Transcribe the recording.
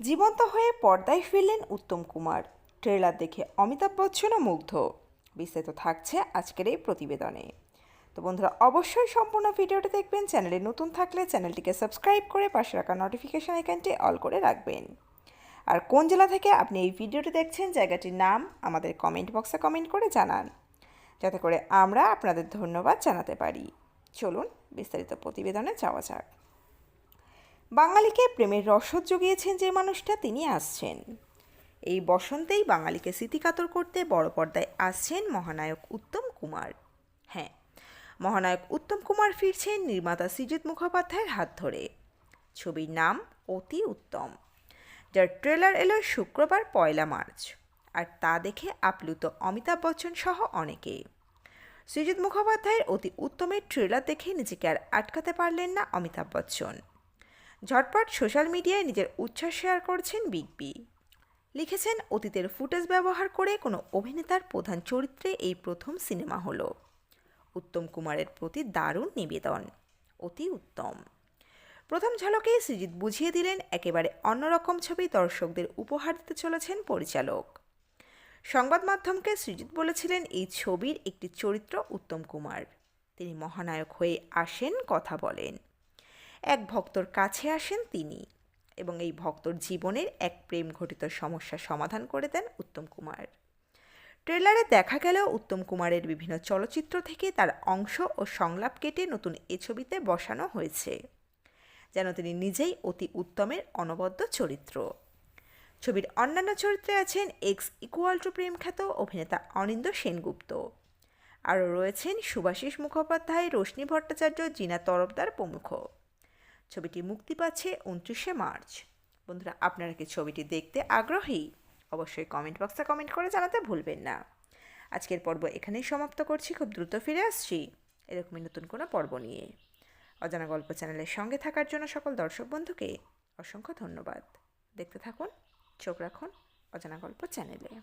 জীবন্ত হয়ে পর্দায় ফিরলেন উত্তম কুমার। ট্রেলার দেখে অমিতাভ বচ্চনও মুগ্ধ। বিস্তারিত থাকছে আজকের এই প্রতিবেদনে। তো বন্ধুরা, অবশ্যই সম্পূর্ণ ভিডিওটি দেখবেন, চ্যানেলে নতুন থাকলে চ্যানেলটিকে সাবস্ক্রাইব করে পাশে রাখা নোটিফিকেশান আইকনটি অল করে রাখবেন। আর কোন জেলা থেকে আপনি এই ভিডিওটি দেখছেন, জায়গাটির নাম আমাদের কমেন্ট বক্সে কমেন্ট করে জানান। যাতে করে আমরা আপনাদের ধন্যবাদ জানাতে পারি। চলুন বিস্তারিত প্রতিবেদনে যাওয়া যাক। বাঙালিকে প্রেমের রসদ জুগিয়েছেন যে মানুষটা, তিনি আসছেন। এই বসন্তেই বাঙালিকে স্মৃতিকাতর করতে বড় পর্দায় আসছেন মহানায়ক উত্তম কুমার। হ্যাঁ মহানায়ক উত্তম কুমার ফিরছেন নির্মাতা সৃজিত মুখোপাধ্যায়ের হাত ধরে। ছবির নাম অতি উত্তম। যার ট্রেলার এলো শুক্রবার পয়লা মার্চ। আর তা দেখে আপ্লুত অমিতাভ বচ্চন সহ অনেকে। সৃজিত মুখোপাধ্যায়ের অতি উত্তমের ট্রেলার দেখে নিজেকে আর আটকাতে পারলেন না অমিতাভ বচ্চন। ঝটপট সোশ্যাল মিডিয়ায় নিজের উচ্ছ্বাস শেয়ার করছেন বিগ বি। লিখেছেন, অতীতের ফুটেজ ব্যবহার করে কোনো অভিনেতার প্রধান চরিত্রে এই প্রথম সিনেমা হলো। উত্তম কুমারের প্রতি দারুণ নিবেদন। অতি উত্তম। প্রথম ঝলকেই সৃজিত বুঝিয়ে দিলেন, একেবারে অন্যরকম ছবি দর্শকদের উপহার দিতে চলেছেন পরিচালক। সংবাদ মাধ্যমকে সৃজিত বলেছিলেন, এই ছবির একটি চরিত্র উত্তম কুমার। তিনি মহানায়ক হয়ে আসেন, কথা বলেন। এক ভক্তর কাছে আসেন তিনি এবং এই ভক্তর জীবনের এক প্রেম ঘটিত সমস্যা সমাধান করে দেন উত্তম কুমার। ট্রেলারে দেখা গেল উত্তম কুমারের বিভিন্ন চলচ্চিত্র থেকে তার অংশ ও সংলাপ কেটে নতুন এ ছবিতে বসানো হয়েছে, যেন তিনি নিজেই অতি উত্তমের অনবদ্য চরিত্র। ছবির অন্যান্য চরিত্রে আছেন এক্স ইকুয়াল টু প্রেম খ্যাত অভিনেতা অনিন্দ সেনগুপ্ত। আরও রয়েছেন সুভাষিস মুখোপাধ্যায় রোশনী ভট্টাচার্য, জিনা তরফদার প্রমুখ। ছবিটি মুক্তি পাচ্ছে উনত্রিশে মার্চ। বন্ধুরা, আপনারা কি ছবিটি দেখতে আগ্রহী? অবশ্যই কমেন্ট বক্সে কমেন্ট করে জানাতে ভুলবেন না। আজকের পর্ব এখানেই সমাপ্ত করছি। খুব দ্রুত ফিরে আসছি এরকমই নতুন কোনো পর্ব নিয়ে। অজানা গল্প চ্যানেলের সঙ্গে থাকার জন্য সকল দর্শক বন্ধুকে অসংখ্য ধন্যবাদ। দেখতে থাকুন, চোখ রাখুন অজানা গল্প চ্যানেলে।